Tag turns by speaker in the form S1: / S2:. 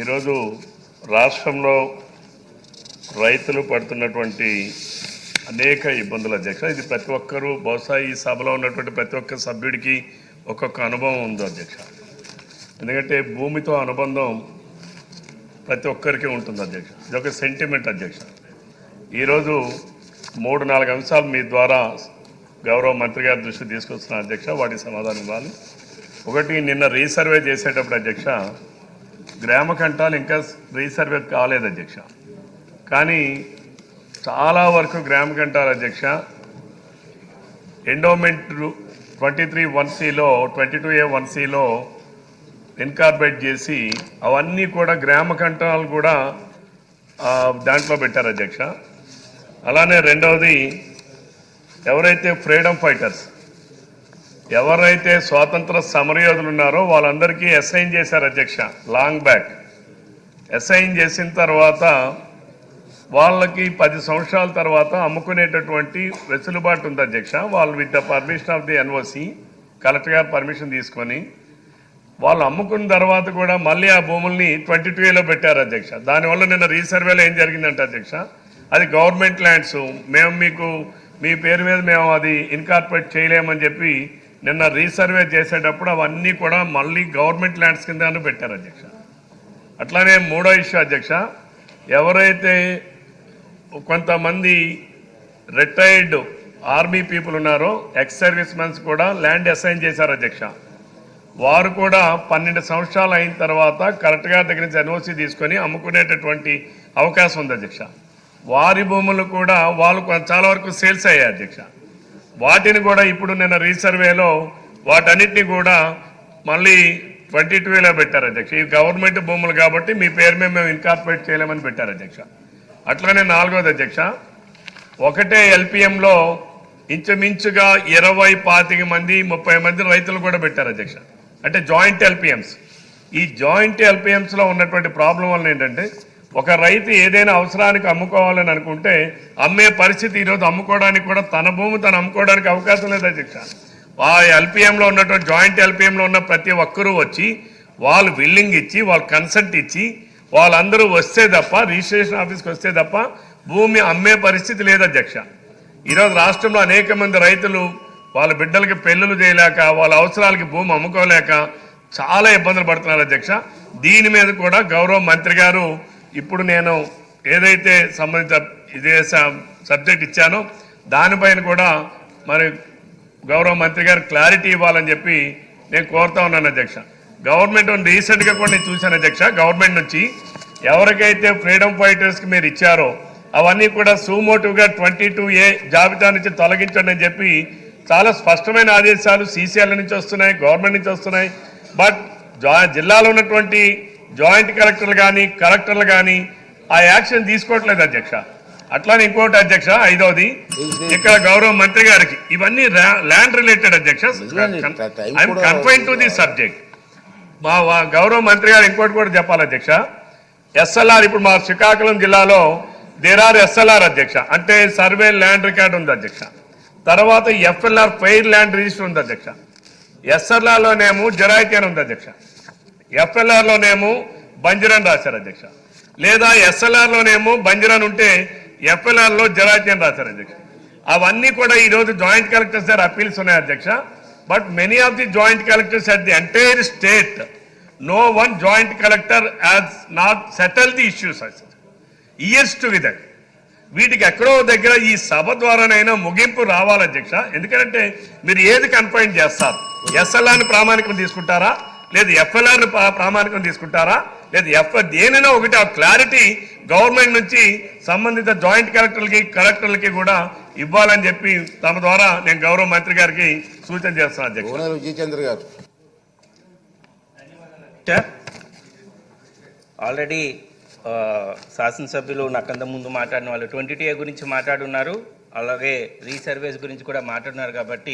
S1: ఈరోజు రాష్ట్రంలో రైతులు పడుతున్నటువంటి అనేక ఇబ్బందులు అధ్యక్ష. ఇది ప్రతి ఒక్కరూ బహుశా ఈ సభలో ఉన్నటువంటి ప్రతి ఒక్క సభ్యుడికి ఒక్కొక్క అనుభవం ఉంది అధ్యక్ష. ఎందుకంటే భూమితో అనుబంధం ప్రతి ఒక్కరికి ఉంటుంది అధ్యక్ష. ఇది ఒక సెంటిమెంట్ అధ్యక్ష. ఈరోజు మూడు నాలుగు అంశాలు మీ ద్వారా గౌరవ మంత్రి గారి దృష్టి తీసుకొస్తున్న అధ్యక్ష. వాటికి సమాధానం ఇవ్వాలి. ఒకటి నిన్న రీసర్వే చేసేటప్పుడు అధ్యక్ష గ్రామ కంటాలు ఇంకా రీసర్వే కాలేదు అధ్యక్ష. కానీ చాలా వరకు గ్రామ కంఠాలు అధ్యక్ష ఎండోమెంట్ ట్వంటీ త్రీ వన్ సిలో ట్వంటీ టూ ఏ వన్ సిలో ఇన్కార్పొరేట్ చేసి అవన్నీ కూడా గ్రామ కంటాలు కూడా దాంట్లో పెట్టారు అధ్యక్ష. అలానే రెండవది ఎవరైతే ఫ్రీడమ్ ఫైటర్స్ ఎవరైతే స్వాతంత్ర సమరయోధులు ఉన్నారో వాళ్ళందరికీ అసైన్ చేశారు అధ్యక్ష లాంగ్ బ్యాక్ అసైన్ చేసిన తర్వాత వాళ్ళకి పది సంవత్సరాల తర్వాత అమ్ముకునేటటువంటి వెసులుబాటు ఉంది అధ్యక్ష. వాళ్ళు with the permission of the NOC collector గారు పర్మిషన్ తీసుకొని వాళ్ళు అమ్ముకున్న తర్వాత కూడా మళ్ళీ ఆ భూముల్ని ట్వంటీ టూ ఏలో పెట్టారు అధ్యక్ష. దానివల్ల నిన్న రీసర్వేలో ఏం జరిగిందంటే అధ్యక్ష? అది గవర్నమెంట్ ల్యాండ్స్ మేము మీకు మీ పేరు మీద మేము అది ఇన్కార్పొరేట్ చేయలేమని చెప్పి నిన్న రీసర్వే చేసేటప్పుడు అవన్నీ కూడా మళ్ళీ గవర్నమెంట్ ల్యాండ్స్ కింద పెట్టారు అధ్యక్ష. అట్లానే మూడో ఇష్యూ అధ్యక్ష ఎవరైతే కొంతమంది రిటైర్డ్ ఆర్మీ పీపుల్ ఉన్నారో ఎక్స్ సర్వీస్ మెన్స్ కూడా ల్యాండ్ అసైన్ చేశారు అధ్యక్ష. వారు కూడా పన్నెండు సంవత్సరాలు అయిన తర్వాత కరెక్ట్గా దగ్గర నుంచి ఎన్ఓసి తీసుకొని అమ్ముకునేటటువంటి అవకాశం ఉంది అధ్యక్ష. వారి భూములు కూడా వాళ్ళు చాలా వరకు సేల్స్ అయ్యాయి అధ్యక్ష. వాటిని కూడా ఇప్పుడు నిన్న రీసర్వేలో వాటన్నిటిని కూడా మళ్ళీ ట్వంటీ టూలో పెట్టారు అధ్యక్ష. ఈ గవర్నమెంట్ భూములు కాబట్టి మీ పేరు మీద మేము ఇన్కార్పొరేట్ చేయలేమని పెట్టారు అధ్యక్ష. అట్లనే నాలుగోది అధ్యక్ష ఒకటే ఎల్పిఎంలో ఇంచుమించుగా ఇరవై పాతిక మంది ముప్పై మంది రైతులు కూడా పెట్టారు అధ్యక్ష. అంటే జాయింట్ ఎల్పిఎంస్. ఈ జాయింట్ ఎల్పిఎంస్లో ఉన్నటువంటి ప్రాబ్లం వల్ల ఏంటంటే ఒక రైతు ఏదైనా అవసరానికి అమ్ముకోవాలని అనుకుంటే అమ్మే పరిస్థితి ఈరోజు అమ్ముకోవడానికి కూడా తన భూమి తను అమ్ముకోవడానికి అవకాశం లేదు అధ్యక్ష ఆ ఎల్పిఎంలో ఉన్నటువంటి జాయింట్ ఎల్పిఎంలో ఉన్న ప్రతి ఒక్కరూ వచ్చి వాళ్ళు బిల్లింగ్ ఇచ్చి వాళ్ళు కన్సల్ట్ ఇచ్చి వాళ్ళందరూ వస్తే తప్ప రిజిస్ట్రేషన్ ఆఫీస్కి వస్తే తప్ప భూమి అమ్మే పరిస్థితి లేదు అధ్యక్ష ఈరోజు రాష్ట్రంలో అనేక మంది రైతులు వాళ్ళ బిడ్డలకి పెళ్ళిళ్ళు చేయలేక వాళ్ళ అవసరాలకి భూమి అమ్ముకోలేక చాలా ఇబ్బందులు పడుతున్నారు అధ్యక్ష దీని మీద కూడా గౌరవ మంత్రి గారు ఇప్పుడు నేను ఏదైతే సంబంధిత ఇదే సబ్జెక్ట్ ఇచ్చానో దానిపైన కూడా మరి గౌరవ మంత్రి గారు క్లారిటీ ఇవ్వాలని చెప్పి నేను కోరుతా ఉన్నాను అధ్యక్ష. గవర్నమెంట్ రీసెంట్గా కూడా నేను చూశాను అధ్యక్ష గవర్నమెంట్ నుంచి ఎవరికైతే ఫ్రీడమ్ ఫైటర్స్కి మీరు ఇచ్చారో అవన్నీ కూడా సూమోటివ్గా ట్వంటీ టూ ఏ జాబితా నుంచి తొలగించండి అని చెప్పి చాలా స్పష్టమైన ఆదేశాలు సీసీఎల్ నుంచి వస్తున్నాయి గవర్నమెంట్ నుంచి వస్తున్నాయి. బట్ జా- జిల్లాలో ఉన్నటువంటి జాయింట్ కలెక్టర్లు కానీ కలెక్టర్లు కానీ ఆ యాక్షన్ తీసుకోవట్లేదు అధ్యక్ష. అట్లానే ఇంకోటి అధ్యక్ష ఐదవది ఇక్కడ గౌరవ మంత్రి గారికి ఇవన్నీ ల్యాండ్ రిలేటెడ్ అధ్యక్ష. I'm confine to the subject మా గౌరవ మంత్రి గారు ఇంకోటి కూడా చెప్పాలి అధ్యక్ష. ఎస్ఎల్ఆర్ ఇప్పుడు మా శ్రీకాకుళం జిల్లాలో దేర్ ఆర్ ఎస్ఎల్ఆర్ అధ్యక్ష. అంటే సర్వే ల్యాండ్ రికార్డ్ ఉంది అధ్యక్ష. తర్వాత ఎఫ్ఎల్ఆర్ ఫెయిర్ ల్యాండ్ రిజిస్టర్ ఉంది అధ్యక్ష. ఎస్ఎల్ఆర్ లోనేమో జరాయితీ అని ఉంది అధ్యక్ష. ఎఫ్ఎల్ఆర్లోనేమో బంజరన్ రాశారు అధ్యక్ష. లేదా ఎస్ఎల్ఆర్లోనేమో బంజరన్ ఉంటే ఎఫ్ఎల్ఆర్లో లో రాశారు అధ్యక్ష. అవన్నీ కూడా ఈరోజు జాయింట్ కలెక్టర్స్ దగ్గర అప్పీల్స్ ఉన్నాయి అధ్యక్ష. But many of the joint collectors at the entire state no one joint collector has not settle the issues years together వీటికి ఎక్కడో దగ్గర ఈ సభ ద్వారానైనా ముగింపు రావాలి అధ్యక్ష. ఎందుకంటే మీరు ఏది కన్ఫైన్ చేస్తారు? ఎస్ఎల్ఆర్ని ప్రామాణికం తీసుకుంటారా? లేదు ఎఫ్ఎల్ఆర్ని ప్రామాణికం తీసుకుంటారా? లేదు ఎఫ్ దేనైనా ఒకటి ఆ క్లారిటీ గవర్నమెంట్ నుంచి సంబంధిత జాయింట్ కలెక్టర్లకి కలెక్టర్లకి కూడా ఇవ్వాలని చెప్పి తమ ద్వారా నేను గౌరవ మంత్రి గారికి సూచన చేస్తున్నాను అధ్యక్ష.
S2: భువనగిరి విజయచంద్ర గారు.
S3: ఆల్రెడీ శాసనసభ్యులు నాకంత ముందు మాట్లాడిన వాళ్ళు ట్వంటీ గురించి మాట్లాడున్నారు అలాగే రీసర్వేస్ గురించి కూడా మాట్లాడినారు కాబట్టి